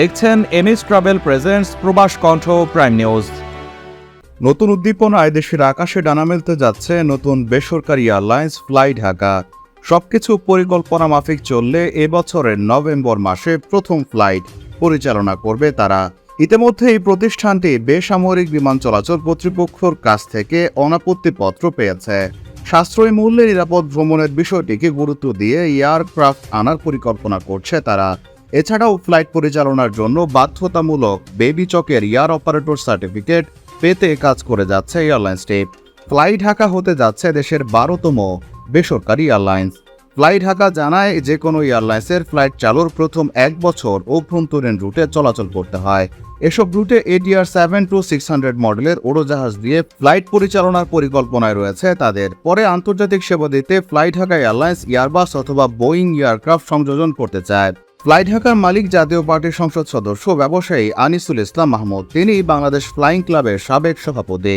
দেখছেন MS travel presents প্রবাস কণ্ঠ প্রাইম নিউজ। নতুন উদ্দীপনায় দেশের আকাশে ডানা মেলতে যাচ্ছে নতুন বেসরকারি এয়ারলাইন্স ফ্লাই ঢাকা সবকিছু পরিকল্পনা মাফিক চললে এবছরের নভেম্বর মাসে প্রথম ফ্লাইট পরিচালনা করবে তারা। ইতিমধ্যে এই প্রতিষ্ঠানটি বেসামরিক বিমান চলাচল কর্তৃপক্ষের কাছ থেকে অনাপত্তিপত্র পেয়েছে। সাশ্রয়ী মূল্যে নিরাপদ ভ্রমণের বিষয়টিকে গুরুত্ব দিয়ে এয়ারক্রাফট আনার পরিকল্পনা করছে তারা। এছাড়াও ফ্লাইট পরিচালনার জন্য বাধ্যতামূলক বেবি চকের এয়ার অপারেটর সার্টিফিকেট পেতে কাজ করে যাচ্ছে এয়ারলাইন্সটি ফ্লাই ঢাকা হতে যাচ্ছে দেশের বারোতম বেসরকারি এয়ারলাইন্স। ফ্লাই ঢাকা জানায় যে কোনো এয়ারলাইন্সের ফ্লাইট চালুর প্রথম এক বছর অভ্যন্তরীণ রুটে চলাচল করতে হয়। এসব রুটে ATR seven two six hundred মডেলের উড়োজাহাজ দিয়ে ফ্লাইট পরিচালনার পরিকল্পনায় রয়েছে তাদের। পরে আন্তর্জাতিক সেবা দিতে ফ্লাই ঢাকা এয়ারলাইন্স, এয়ারবাস অথবা বোয়িং এয়ারক্রাফট সংযোজন করতে চায়। ফ্লাই ঢাকার মালিক জাতীয় পার্টির সংসদ সদস্য ব্যবসায়ী আনিসুল ইসলাম মাহমুদ। তিনি বাংলাদেশ ফ্লাইং ক্লাবের সাবেক সভাপতি।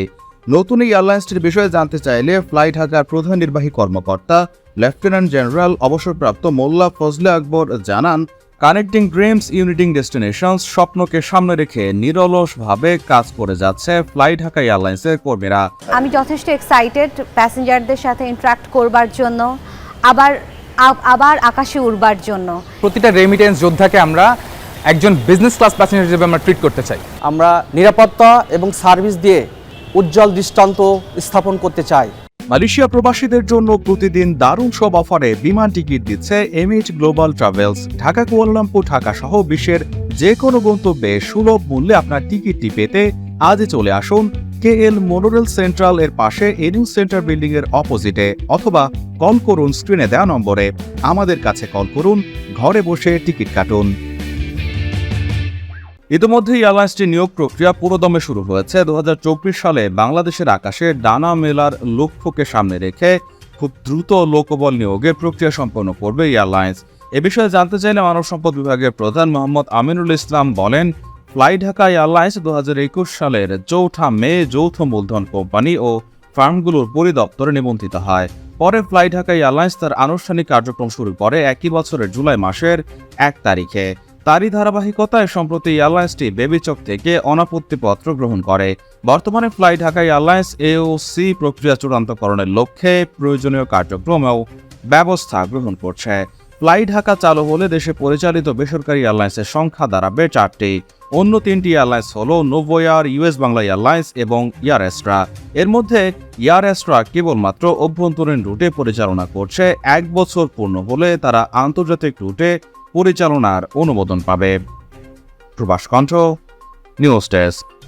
নতুন এই এয়ারলাইন্সটির বিষয়ে জানতে চাইলে ফ্লাই ঢাকার প্রধান নির্বাহী কর্মকর্তা, লেফটেন্যান্ট জেনারেল অবসরপ্রাপ্ত মোল্লা ফজলে আকবর জানান, কানেক্টিং ড্রিমস ইউনিটিং ডেস্টিনেশনস স্বপ্নকে সামনে রেখে নিরলসভাবে কাজ করে যাচ্ছে ফ্লাই ঢাকা এয়ারলাইন্সের কর্মীরা। আমি যথেষ্ট এক্সাইটেড প্যাসেঞ্জারদের সাথে ইন্টারাক্ট করবার জন্য। আবার আবার আকাশে উড়বার জন্য। প্রতিটা রেমিটেন্স যোদ্ধাকে আমরা একজন বিজনেস ক্লাস প্যাসেঞ্জার হিসেবে আমরা ট্রিট করতে চাই। আমরা নিরাপত্তা এবং সার্ভিস দিয়ে উজ্জ্বল দৃষ্টান্ত স্থাপন করতে চাই। মালয়েশিয়া প্রবাসীদের জন্য প্রতিদিন দারুণ সব অফারে বিমান টিকিট দিচ্ছে MH global travels Dhaka Kuala Lumpur Dhaka সহ বিশ্বের যে কোনো গন্তব্যে সুলভ মূল্যে আপনার টিকিটটি পেতে আজই চলে আসুন কে এল মোনোরেল সেন্ট্রাল এর পাশে এনিউ সেন্টার বিল্ডিং এর অপোজিটে অথবা কল করুন স্ক্রিনে দেওয়া নম্বরে। আমাদের কাছে কল করুন, ঘরে বসে টিকিট কাটুন। ইতিমধ্যে এয়ারলাইন্সটি নিয়োগ প্রক্রিয়া পুরোদমে শুরু হয়েছে। দু হাজার চব্বিশ সালে বাংলাদেশের আকাশে ডানা মেলার লক্ষ্যকে সামনে রেখে খুব দ্রুত লোকবল নিয়োগের প্রক্রিয়া সম্পন্ন করবে এয়ারলাইন্স এ বিষয়ে জানতে চাইলে মানব সম্পদ বিভাগের প্রধান মোহাম্মদ আমিনুল ইসলাম বলেন ফ্লাই ঢাকা এয়ারলাইন্স দু একুশ সালের চৌঠা মে যৌথ মূলধন কোম্পানি ও ফার্মগুলোর পরিদপ্তরে নিবন্ধিত হয়। পরে ফ্লাই ঢাকা এয়ারলাইন্স তার আনুষ্ঠানিক কার্যক্রম শুরু করে একই বছরের জুলাই মাসের এক তারিখে। তারই ধারাবাহিকতায় সম্প্রতি এয়ারলাইন্সটি বেবিচক থেকে অনাপত্তিপত্র গ্রহণ করে। বর্তমানে ফ্লাই ঢাকা এয়ারলাইন্স এওসি প্রক্রিয়া চূড়ান্তকরণের লক্ষ্যে প্রয়োজনীয় কার্যক্রম ও ব্যবস্থা গ্রহণ করছে। ফ্লাই ঢাকা চালু হলে দেশে পরিচালিত বেসরকারি এয়ারলাইন্সের সংখ্যা দাঁড়াবে চারটি। অন্য তিনটি এয়ারলাইন্স হল নব্বই এয়ার ইউএস বাংলা এয়ারলাইন্স এবং এয়ার এস্ট্রা এর মধ্যে এয়ার এস্ট্রা কেবলমাত্র অভ্যন্তরীণ রুটে পরিচালনা করছে, এক বছর পূর্ণ হলে তারা আন্তর্জাতিক রুটে পরিচালনার অনুমোদন পাবে। প্রবাস কণ্ঠ, নিউজ ডেস্ক।